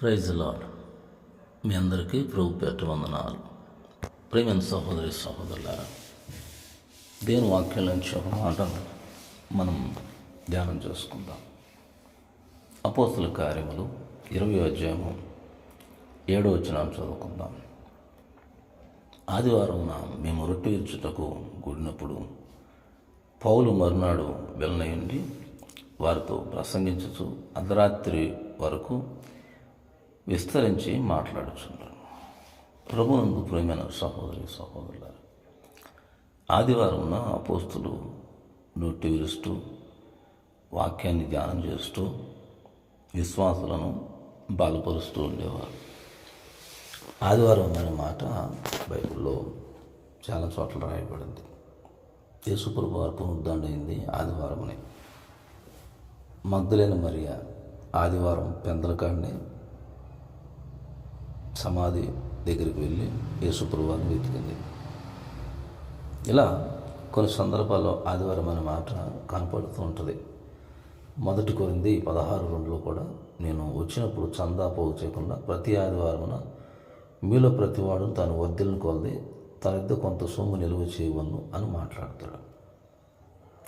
Praise lord మీ అందరికీ ప్రభు పేట వందనాలు. ప్రేమైన సహోదరి సహోదరులారా దేని వాక్యం నుంచి ఒక మాట మనం ధ్యానం చేసుకుందాం. అపోస్తుల కార్యములు ఇరవై అధ్యాయము ఏడో వచ్చినాం చదువుకుందాం. ఆదివారం మేము రొట్టె ఇచ్చుటకు కూడినప్పుడు పౌలు మరునాడు వెళ్ళనయుండి వారితో ప్రసంగించుచు అర్ధరాత్రి వరకు విస్తరించి మాట్లాడుచున్నారు. ప్రభునందు ప్రేమైన సహోదరి సహోదరుల ఆదివారం అపోస్తులు నోటి విరుస్తూ వాక్యాన్ని ధ్యానం చేస్తూ విశ్వాసులను బలపరుస్తూ ఉండేవారు. ఆదివారం అనే మాట బైబిల్లో చాలా చోట్ల రాయబడింది. యేసుప్రభు వారు పునరుద్ధరణైంది ఆదివారమని. మగ్ధులైన మరియ ఆదివారం పెందలకాడిని సమాధి దగ్గరికి వెళ్ళి యేసుప్రభువాన్ని వెతికింది. ఇలా కొన్ని సందర్భాల్లో ఆదివారం అనే మాట కనపడుతూ ఉంటుంది. మొదటి కొరింది పదహారు రెండులో కూడా నేను వచ్చినప్పుడు చందా పోగు చేయకుండా ప్రతి ఆదివారమున మీలో ప్రతివాడు తాను వర్ధిల్ని కొలది తనద్ద కొంత సొమ్ము నిల్వ చేయవన్ను అని మాట్లాడతాడు.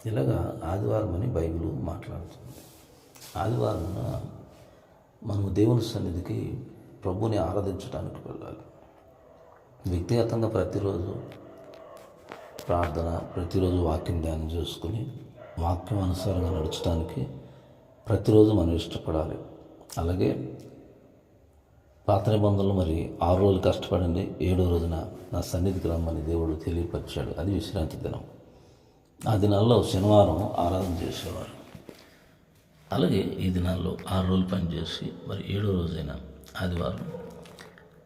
ఇలాగా ఆదివారం అని బైబిల్ మాట్లాడుతుంది. ఆదివారం మనము దేవుని సన్నిధికి ప్రభుని ఆరాధించడానికి వెళ్ళాలి. వ్యక్తిగతంగా ప్రతిరోజు ప్రార్థన ప్రతిరోజు వాక్యం ధ్యానం చేసుకుని వాక్యం అనుసారంగా నడచడానికి ప్రతిరోజు మనం ఇష్టపడాలి. అలాగే పాత నిబంధనలు మరి ఆరు రోజులు కష్టపడండి ఏడో రోజున నా సన్నిధికి రమ్మని దేవుడు తెలియపరిచాడు. అది విశ్రాంతి దినం. ఆ దినాల్లో శనివారం ఆరాధన చేసేవారు. అలాగే ఈ దినాల్లో ఆరు రోజులు పనిచేసి మరి ఏడో రోజైనా ఆదివారం.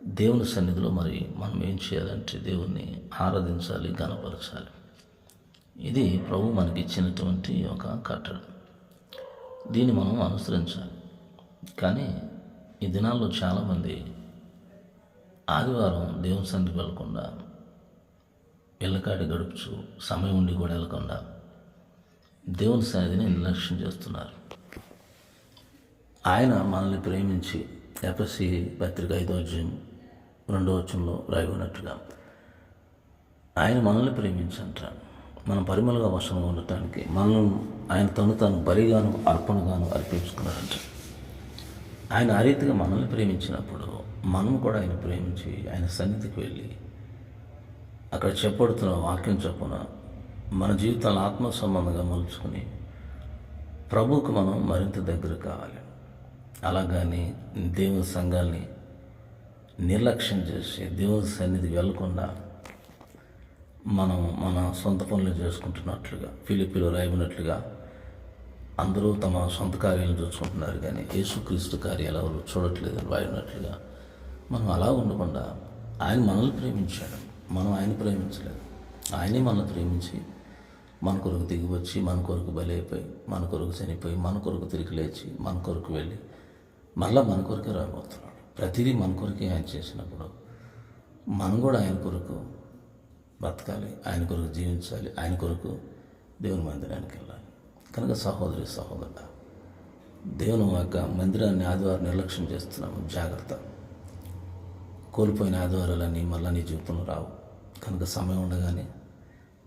దేవుని సన్నిధిలో మరి మనం ఏం చేయాలంటే దేవుణ్ణి ఆరాధించాలి గనపరచాలి ఇది ప్రభు మనకి ఇచ్చినటువంటి ఒక కట్టడం. దీన్ని మనం అనుసరించాలి. కానీ ఈ దినాల్లో చాలామంది ఆదివారం దేవుని సన్నిధికి వెళ్ళకుండా వెళ్ళకాడి గడుపుచు సమయం ఉండి కూడా వెళ్ళకుండా దేవుని సన్నిధిని నిర్లక్ష్యం చేస్తున్నారు. ఆయన మనల్ని ప్రేమించి ఎఫ్ఎస్సి పత్రిక ఐదో అధ్యాయం రెండో వచ్చంలో రాయబడినట్టుగా ఆయన మనల్ని ప్రేమించంట. మనం పరిమళగా వశంగా ఉండటానికి మనల్ని ఆయన తను తాను బలిగాను అర్పణగాను అర్పించుకున్నారంట. ఆయన ఆ రీతిగా మనల్ని ప్రేమించినప్పుడు మనం కూడా ఆయన ప్రేమించి ఆయన సన్నిధికి వెళ్ళి అక్కడ చెప్పబడుతున్న వాక్యం చొప్పున మన జీవితాలను ఆత్మ సంబంధంగా మలుచుకుని ప్రభువుకు మనం మరింత దగ్గర కావాలి. అలాగని దేవుని సంఘాల్ని నిర్లక్ష్యం చేసి దేవుని సన్నిధి వెళ్ళకుండా మనం మన సొంత పనులు చేసుకుంటున్నట్లుగా ఫిలిపిలో రాయబడినట్లుగా అందరూ తమ సొంత కార్యాలను చూసుకుంటున్నారు కానీ యేసుక్రీస్తు కార్యాలు ఎవరు చూడట్లేదు రాయనట్లుగా మనం అలా ఉండకుండా ఆయన మనల్ని ప్రేమించాడు. మనం ఆయన ప్రేమించలేదు. ఆయనే మనల్ని ప్రేమించి మన కొరకు దిగి వచ్చి మన కొరకు బలైపోయి మన కొరకు చనిపోయి మన కొరకు తిరిగి లేచి మన కొరకు వెళ్ళి మళ్ళీ మన కొరకే రాబోతున్నాడు. ప్రతిదీ మన కొరకే ఆయన చేసినప్పుడు మనం కూడా ఆయన కొరకు బ్రతకాలి ఆయన కొరకు జీవించాలి ఆయన కొరకు దేవుని మందిరానికి వెళ్ళాలి. కనుక సహోదరి సహోదరుడ దేవుని యొక్క మందిరాన్ని ఆదివారం నిర్లక్ష్యం చేస్తున్నాము. జాగ్రత్త. కోల్పోయిన ఆదివారాలన్నీ మళ్ళీ నీ జీవితంలో రావు. కనుక సమయం ఉండగానే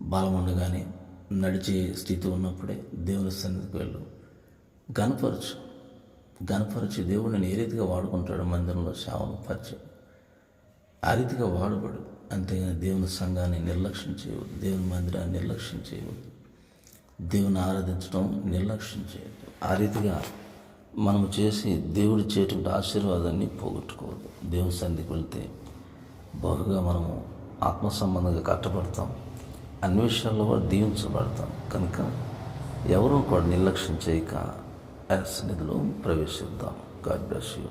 బలం ఉండగానే నడిచే స్థితి ఉన్నప్పుడే దేవుని సన్నిధికి వెళ్ళు. గనపరచు ఘనపరిచి దేవుడిని ఏ రీతిగా వాడుకుంటాడు మందిరంలో సేవను పరిచయం ఆ రీతిగా వాడబడు. అంతేగాని దేవుని సంఘాన్ని నిర్లక్ష్యం చేయవద్దు. దేవుని మందిరాన్ని నిర్లక్ష్యం చేయవద్దు. దేవుని ఆరాధించడం నిర్లక్ష్యం చేయవద్దు. ఆ రీతిగా మనం చేసి దేవుడు చేయటువంటి ఆశీర్వాదాన్ని పోగొట్టుకోవద్దు. దేవుని సంధికి వెళ్తే బహుగా మనము ఆత్మ సంబంధంగా కట్టబడతాం. అన్ని విషయాల్లో కూడా దీవించబడతాం. కనుక ఎవరూ కూడా నిర్లక్ష్యం చేయక ఆ సన్నిధిలో ప్రవేశిద్దాం గాడ్ బ్లెస్ యూ